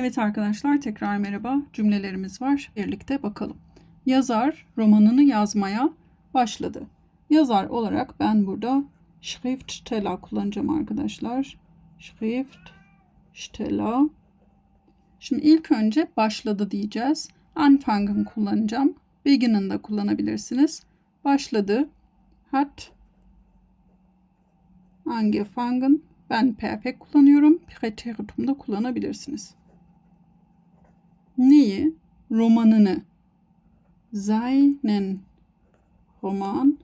Evet arkadaşlar tekrar merhaba. Cümlelerimiz var. Birlikte bakalım. Yazar romanını yazmaya başladı. Yazar olarak ben burada Schriftsteller kullanacağım arkadaşlar. Schriftsteller. Şimdi ilk önce başladı diyeceğiz. Anfangen kullanacağım. Beginnen de kullanabilirsiniz. Başladı. Hat angefangen. Ben perfect kullanıyorum. Präteritum da kullanabilirsiniz. Neyi? Romanını. Seinen roman.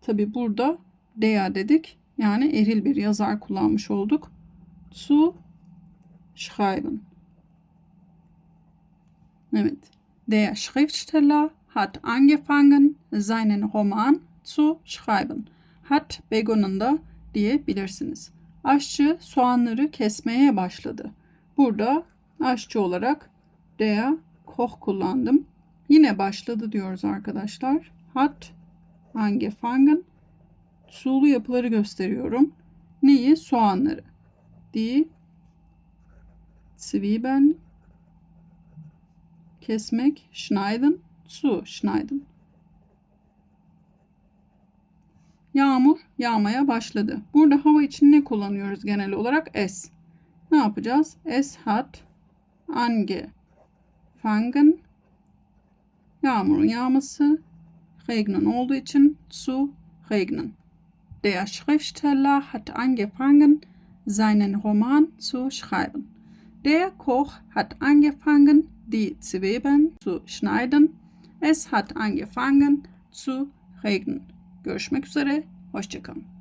Tabi burada der dedik. Yani eril bir yazar kullanmış olduk. Zu schreiben. Evet. Der Schriftsteller hat angefangen, seinen Roman zu schreiben. Hat begonnen da diyebilirsiniz. Aşçı soğanları kesmeye başladı. Burada aşçı olarak der Koch kullandım. Yine başladı diyoruz arkadaşlar. Hat angefangen. Sulu yapıları gösteriyorum. Neyi? Soğanları. Die Zwiebeln kesmek, schneiden, zu schneiden. Yağmur yağmaya başladı. Burada hava için ne kullanıyoruz genel olarak? Es. Ne yapacağız? Es hat angefangen. Yağmurun yağması regnen olduğu için zu regnen. Der Schriftsteller hat angefangen, seinen Roman zu schreiben. Der Koch hat angefangen, die Zwiebeln zu schneiden. Es hat angefangen zu regnen. Görüşmek üzere, hoşçakalın.